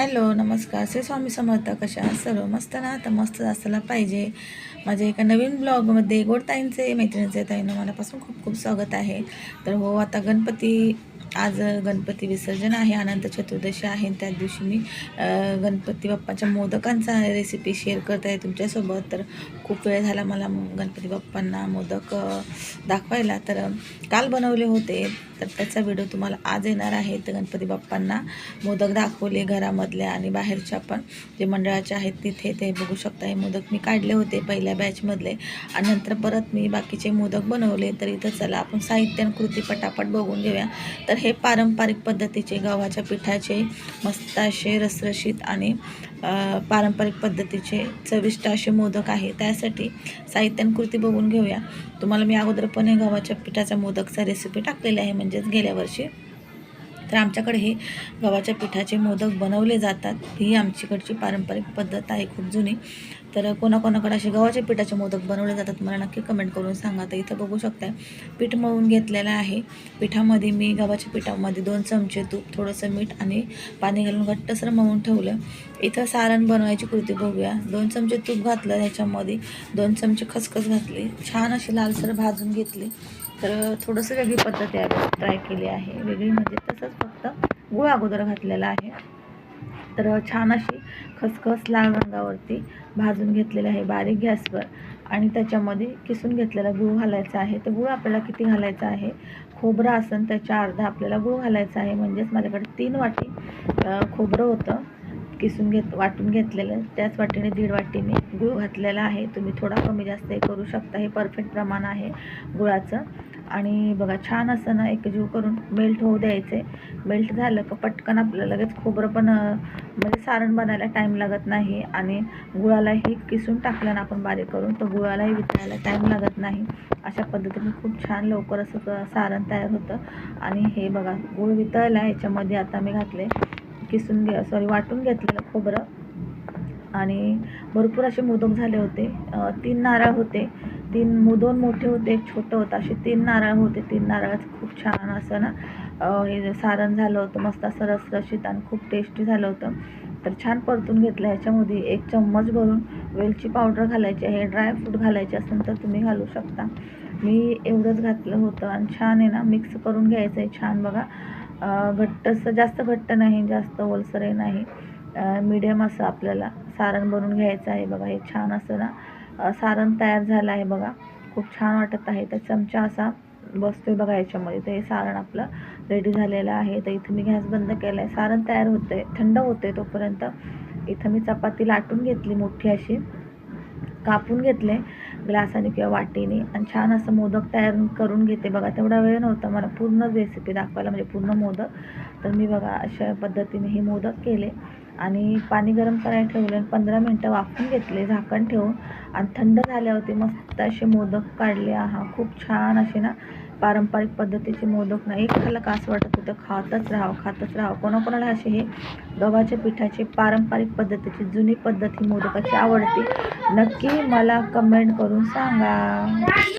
Hello नमस्कार. श्री स्वामी समर्थ कशा सर्व मस्त ना? तर मस्त असायला पाहिजे. माझ्या एका नवीन ब्लॉगमध्ये गोडताईंचे मैत्रिणीचे ताईनं मनापासून खूप खूप स्वागत आहे. तर हो आता गणपती आज गणपती विसर्जन आहे. अनंत चतुर्दशी आहे. आणि दिवशी मी गणपती बाप्पाच्या मोदकांचा रेसिपी शेअर करत आहे तुमच्यासोबत. तर खूप वेळ झाला मला गणपती बाप्पांना मोदक दाखवायला. तर काल बनवले होते. तर त्याचा व्हिडिओ तुम्हाला आज येणार आहे. तर गणपती बाप्पांना मोदक दाखवले घरामधल्या आणि बाहेरच्या पण जे मंडळाचे आहेत तिथे ते बघू शकता. हे मोदक मी काढले होते पहिल्या बॅचमधले आणि नंतर परत मी बाकीचे मोदक बनवले. तर इथं चला आपण साहित्य आणि कृती पटापट बघून घेऊया. तर हे पारंपरिक पद्धतीचे गव्हाच्या पिठाचे मस्त असे रसरशीत आणि पारंपरिक पद्धतीचे चविष्ट असे मोदक आहे. त्यासाठी साहित्य आणि कृती बघून घेऊया. तुम्हाला मी अगोदर पण हे गव्हाच्या पिठाचा मोदकचा रेसिपी टाकलेली आहे म्हणजेच गेल्या वर्षी. तर आमच्याकडे हे गव्हाच्या पिठाचे मोदक बनवले जातात. ही आमच्याकडची पारंपरिक पद्धत आहे खूप जुनी. तर कोणाकोणाकडे असे गव्हाच्या पिठाचे मोदक बनवले जातात मला नक्की कमेंट करून सांगा. तर इथं बघू शकताय पीठ मळून घेतलेलं आहे. पिठामध्ये मी गव्हाच्या पिठामध्ये दोन चमचे तूप थोडंसं मीठ आणि पाणी घालून घट्टसर मळून ठेवलं. इथं सारण बनवायची कृती बघूया. दोन चमचे तूप घातलं ह्याच्यामध्ये दोन चमचे खसखस घातली. छान अशी लालसर भाजून घेतली. तर थोडंसं वेगळी पद्धत आहे ट्राय केली आहे. वेगळी म्हणजे तसंच फक्त गुळ अगोदर घातलेला आहे. तर छान अशी खसखस लाल रंगावरती भाजून घेतलेली आहे बारीक गॅसवर. आणि त्याच्यामध्ये किसून घेतलेला गूळ घालायचा आहे. तर गूळ आपल्याला किती घालायचा आहे? खोबरं असन त्याच्या अर्धा आपल्याला गूळ घालायचा आहे. म्हणजेच माझ्याकडे तीन वाटी खोबरं होतं. किसून घेत वाटून घेतलेलं. त्याच वाटीने दीड वाटीने गूळ घातलेला आहे. तुम्ही थोडा कमी जास्त हे करू शकता. हे परफेक्ट प्रमाण आहे गुळाचं. आणि बघा छान असं ना एकजीव करून मेल्ट होऊ द्यायचे. मेल्ट झालं का पटकन आपलं लगेच खोबरं पण म्हणजे सारण बनायला टाईम लागत नाही आणि गुळालाही किसून टाकलं ना आपण बारीक करून तर गुळालाही वितळायला टाईम लागत नाही. अशा पद्धतीने खूप छान लवकर असं सारण तयार होतं. आणि हे बघा गुळ वितळला याच्यामध्ये आता मी घातले किसून घे सॉरी वाटून घेतलेलं खोबरं. आणि भरपूर असे मोदक झाले होते. तीन नारळ होते. तीन मु दोन मोठे होते एक छोटं होतं. असे तीन नारळ होते. तीन नारळाचं खूप छान असं ना हे सारण झालं होतं मस्त असं रसरशीत आणि खूप टेस्टी झालं होतं. तर छान परतून घेतलं. ह्याच्यामध्ये एक चम्मच भरून वेलची पावडर घालायची आहे ड्रायफ्रूट घालायचे असेल तर तुम्ही घालू शकता. मी एवढंच घातलं होतं आणि छान आहे ना मिक्स करून घ्यायचं आहे छान बघा. घट्टसं जास्त घट्ट नाही जास्त ओलसरही नाही. मीडियम असं आपल्याला सारण बनवून घ्यायचं आहे बघा. हे छान असं ना सारण तयार झालं आहे बघा. खूप छान वाटत आहे. तर चमचा असा बसतोय बघा याच्यामध्ये. तर हे सारण आपलं रेडी झालेलं आहे. तर इथं मी गॅस बंद केला आहे सारण तयार होतं आहे थंड होतं आहे तोपर्यंत इथं मी चपाती लाटून घेतली मोठी अशी. कापून घेतले ग्लासाने किंवा वाटीने. आणि छान असं मोदक तयार करून घेते बघा. तेवढा वेळ नव्हता. मला पूर्ण रेसिपी दाखवायला म्हणजे पूर्ण मोदक. तर मी बघा अशा पद्धतीने हे मोदक केले. आणि पाणी गरम करायला ठेवले. आणि पंधरा मिनटं वाफून घेतले. झाकण ठेवून. आणि थंड झाल्यावरती मस्त असे मोदक काढले. आहा खूप छान असे ना पारंपरिक पद्धतीचे मोदक ना. एक खाल्लं का असं वाटत होतं खातच राहावं खातच राहावं. कोणाकोणाला असे हे गव्हाच्या पिठाचे पारंपरिक पद्धतीची जुनी पद्धती मोदकाची आवडते नक्की मला कमेंट करून सांगा.